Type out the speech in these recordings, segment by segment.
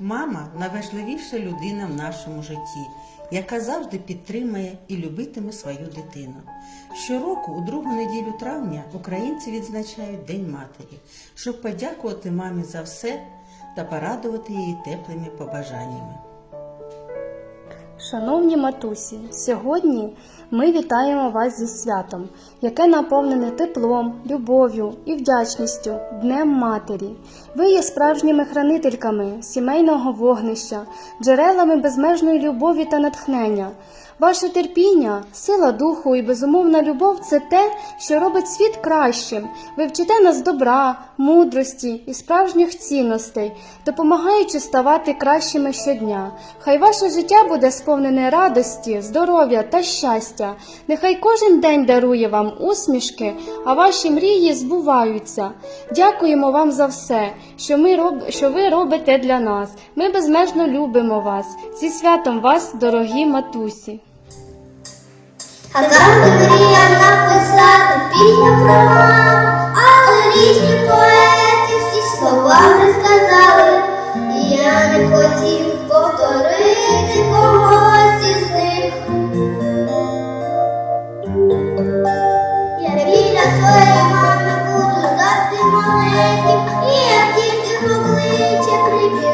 Мама найважливіша людина в нашому житті, яка завжди підтримує і любитиме свою дитину. Щороку, у другу неділю травня, українці відзначають День матері, щоб подякувати мамі за все та порадувати її теплими побажаннями. Шановні матусі, сьогодні ми вітаємо вас зі святом, яке наповнене теплом, любов'ю і вдячністю Днем Матері. Ви є справжніми хранительками сімейного вогнища, джерелами безмежної любові та натхнення. Ваше терпіння, сила духу і безумовна любов це те, що робить світ кращим. Ви вчите нас добра, мудрості і справжніх цінностей, допомагаючи ставати кращими щодня. Хай ваше життя буде сповнене радості, здоров'я та щастя. Нехай кожен день дарує вам усмішки, а ваші мрії збуваються. Дякуємо вам за все, що, ми роб... що ви робите для нас. Ми безмежно любимо вас. Зі святом вас, дорогі матусі. Гадати мріяв написати пісню про маму, але різні поети всі слова вже сказали, і я не хотів повторити когось із них. Я біля своєї мами буду завжди маленьким, і як тільки покличе, прибіжу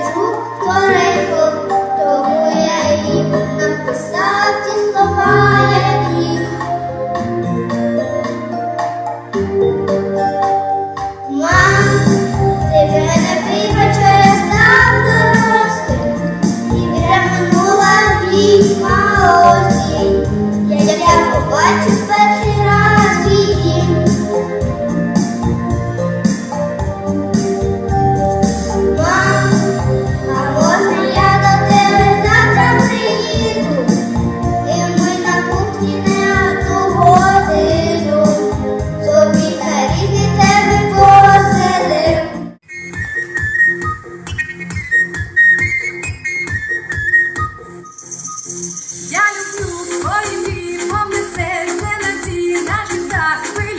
I create.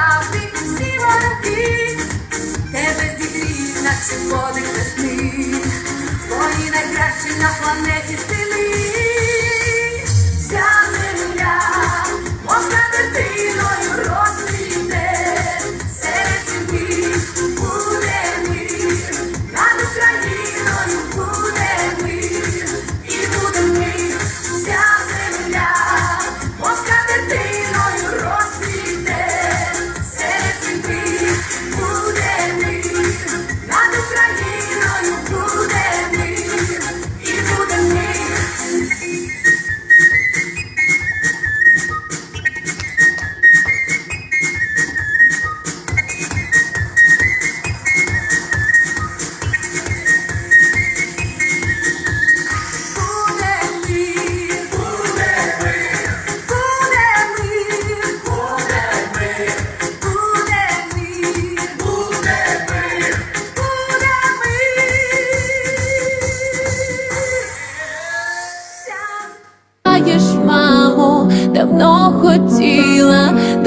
Всі неправди,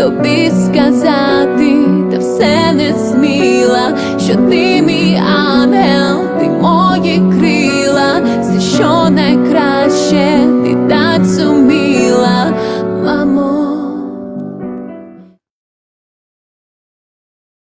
тобі сказати, та все не сміла, що ти мій ангел, ти мої крила, все, що найкраще, ти так сумна.